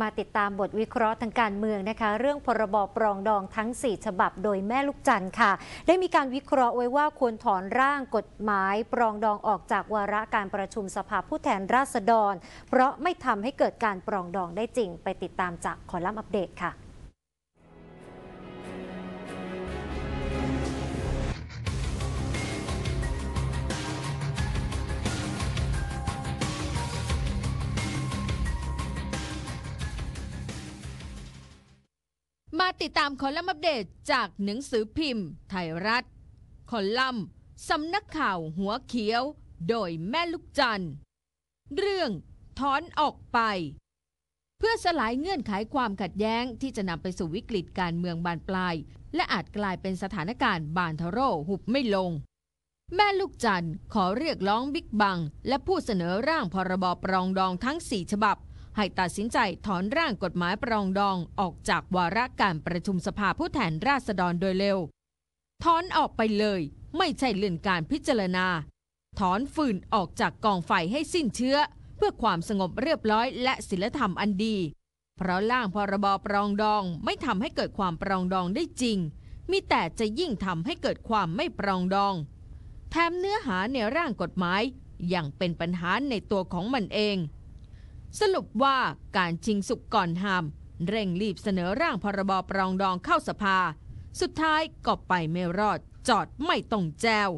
มาติดตามบทวิเคราะห์ทางการเมืองนะคะ เรื่องพรบปรองดองทั้ง 4 ฉบับโดยแม่ลูกจันทร์ค่ะ ได้มีการวิเคราะห์ไว้ว่าควรถอนร่างกฎหมาย ปรองดองออกจากวาระการประชุมสภาผู้แทนราษฎร เพราะไม่ทำให้เกิดการปรองดองได้จริง ไปติดตามจากคอลัมน์อัปเดตค่ะ มาติดตามคอลัมน์อัปเดตจากหนังสือพิมพ์ ไทยรัฐ คอลัมน์สำนักข่าวหัวเขียว โดยแม่ลูกจันทร์ เรื่องถอนออกไป เพื่อสลายเงื่อนไขความขัดแย้งที่จะนำไปสู่วิกฤตการเมืองบานปลาย และอาจกลายเป็นสถานการณ์บานทะโร่หุบไม่ลง แม่ลูกจันทร์ขอเรียกร้องบิ๊กบัง และผู้เสนอร่างพรบปรองดองทั้ง 4 ฉบับ ให้ตัดสินใจถอนร่างกฎหมายปรองดองออกจากวาระการประชุมสภาผู้แทนราษฎรโดยเร็ว ถอนออกไปเลย ไม่ใช่เลื่อนการพิจารณา ถอนฟืนออกจากกองไฟให้สิ้นเชื้อ เพื่อความสงบเรียบร้อยและศีลธรรมอันดี เพราะร่างพรบปรองดองไม่ทำให้เกิดความปรองดองได้จริง มีแต่จะยิ่งทำให้เกิดความไม่ปรองดอง แถมเนื้อหาในร่างกฎหมายยังเป็นปัญหาในตัวของมันเอง สรุปว่าการชิงสุกก่อนหาม เร่งรีบเสนอร่างพรบปรองดองเข้าสภา สุดท้ายก็ไปไม่รอดจอดไม่ตรงแจว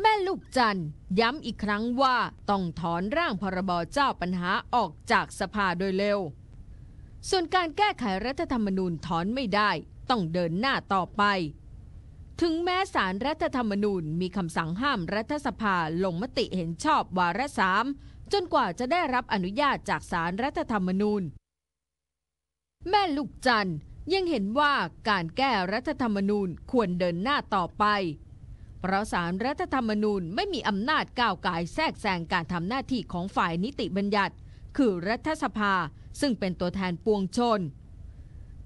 แม่ลูกจันย้ำอีกครั้งว่าต้องถอนร่างพรบเจ้าปัญหาออกจากสภาโดยเร็ว ส่วนการแก้ไขรัฐธรรมนูญถอนไม่ได้ ต้องเดินหน้าต่อไป ถึงแม้สารรัฐธรรมนูญมีคำสั่งห้ามรัฐสภาลงมติเห็นชอบวาระสาม จนกว่าจะได้รับอนุญาตจากสารรัฐธรรมนูญ แม่ลูกจันยังเห็นว่าการแก้รัฐธรรมนูญควรเดินหน้าต่อไป เพราะสารรัฐธรรมนูญไม่มีอำนาจก้าวไก่แทรกแซงการทำหน้าที่ของฝ่ายนิติบัญญัติ คือรัฐสภาซึ่งเป็นตัวแทนปวงชน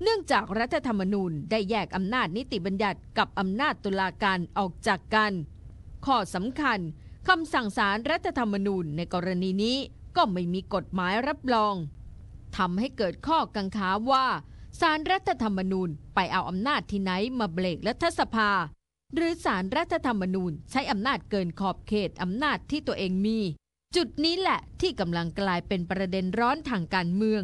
เนื่องจากรัฐธรรมนูญได้แยกอำนาจนิติบัญญัติกับอำนาจตุลาการออกจากกัน ข้อสำคัญ คำสั่งสารรัฐธรรมนูญในกรณีนี้ก็ไม่มีกฎหมายรับรองทำให้เกิดข้อกังขาว่าสารรัฐธรรมนูญไปเอาอำนาจที่ไหนมาเบรกรัฐสภา หรือสารรัฐธรรมนูญใช้อำนาจเกินขอบเขตอำนาจที่ตัวเองมี จุดนี้แหละที่กำลังกลายเป็นประเด็นร้อนทางการเมือง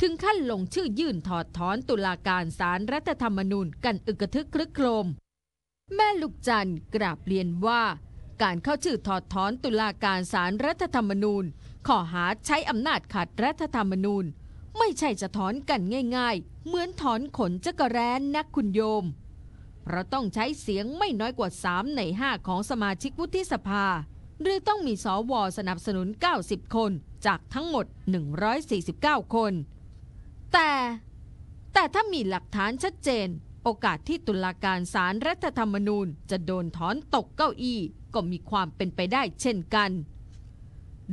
ถึงขั้นลงชื่อยื่นถอดถอนตุลาการสารรัฐธรรมนูญกันอึกระทึกครึกโครม แม่ลูกจันทร์กราบเรียนว่า การเข้าชื่อถอดถอนตุลาการสารรัฐธรรมนูญ ข้อหาใช้อำนาจขัดรัฐธรรมนูญ ไม่ใช่จะถอนกันง่ายๆ เหมือนถอนขนจักรแร้นนักคุณโยม เพราะต้องใช้เสียงไม่น้อยกว่า 3 ใน 5 ของสมาชิกวุฒิสภา หรือต้องมีสวสนับสนุน 90 คนจากทั้งหมด 149 คน แต่แต่ถ้ามีหลักฐานชัดเจน โอกาสที่ตุลาการสารรัฐธรรมนูญจะโดนถอนตกเก้าอี้ ก็มีความเป็นไปได้เช่นกัน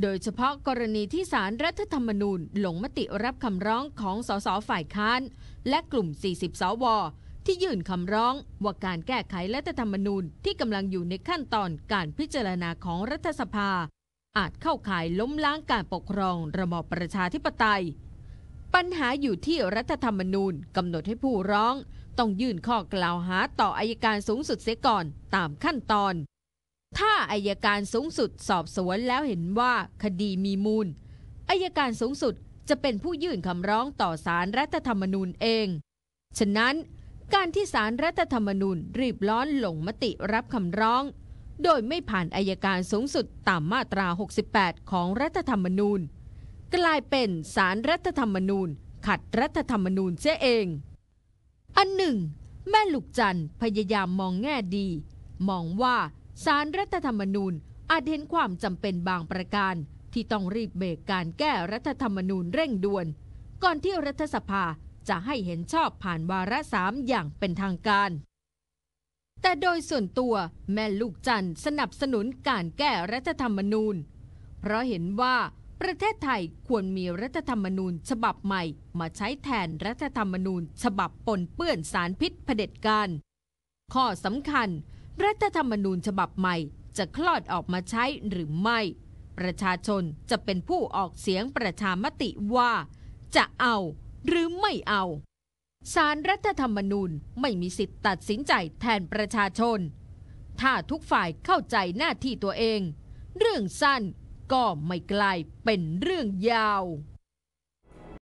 โดยเฉพาะกรณีที่สารรัฐธรรมนูญลงมติรับคำร้องของสสฝ่ายค้าน และกลุ่ม 40 สว ที่ยื่นคำร้องว่าการแก้ไขรัฐธรรมนูญที่กำลังอยู่ในขั้นตอนการพิจารณาของรัฐสภา อาจเข้าข่ายล้มล้างการปกครองระบอบประชาธิปไตย ปัญหาอยู่ที่รัฐธรรมนูญกำหนดให้ผู้ร้อง ต้องยื่นข้อกล่าวหาต่ออายการสูงสุดเสียก่อนตามขั้นตอน ถ้าอายการสูงสุดสอบสวนแล้วเห็นว่าคดีมีมูลอายการสูงสุดจะเป็นผู้ยื่นคำร้องต่อสารรัฐธรรมนูญเอง ฉะนั้นการที่สารรัฐธรรมนูญรีบร้อนลงมติรับคำร้อง โดยไม่ผ่านอายการสูงสุดตามมาตรา 68 ของรัฐธรรมนูญ กลายเป็นสารรัฐธรรมนูญ ขัดรัฐธรรมนูญเสียเอง อันหนึ่ง แม่ลูกจันพยายามมองแง่ดี มองว่าสารรัฐธรรมนูญอาจเห็นความจำเป็นบางประการ ที่ต้องรีบเบรกการแก้รัฐธรรมนูญเร่งด่วน ก่อนที่รัฐสภาจะให้เห็นชอบผ่านวาระสามอย่างเป็นทางการ แต่โดยส่วนตัวแม่ลูกจันสนับสนุนการแก้รัฐธรรมนูญ เพราะเห็นว่า ประเทศไทยควรมีรัฐธรรมนูญฉบับใหม่ มาใช้แทนรัฐธรรมนูญ ฉบับปนเปื้อนสารพิษเผด็จการ ข้อสำคัญ รัฐธรรมนูญฉบับใหม่ จะคลอดออกมาใช้หรือไม่ ประชาชนจะเป็นผู้ออกเสียงประชามติว่า จะเอาหรือไม่เอาสารรัฐธรรมนูญไม่มีสิทธิ์ตัดสินใจแทนประชาชน ถ้าทุกฝ่ายเข้าใจหน้าที่ตัวเอง เรื่องสั้น ก็ไม่กลายเป็นเรื่องยาว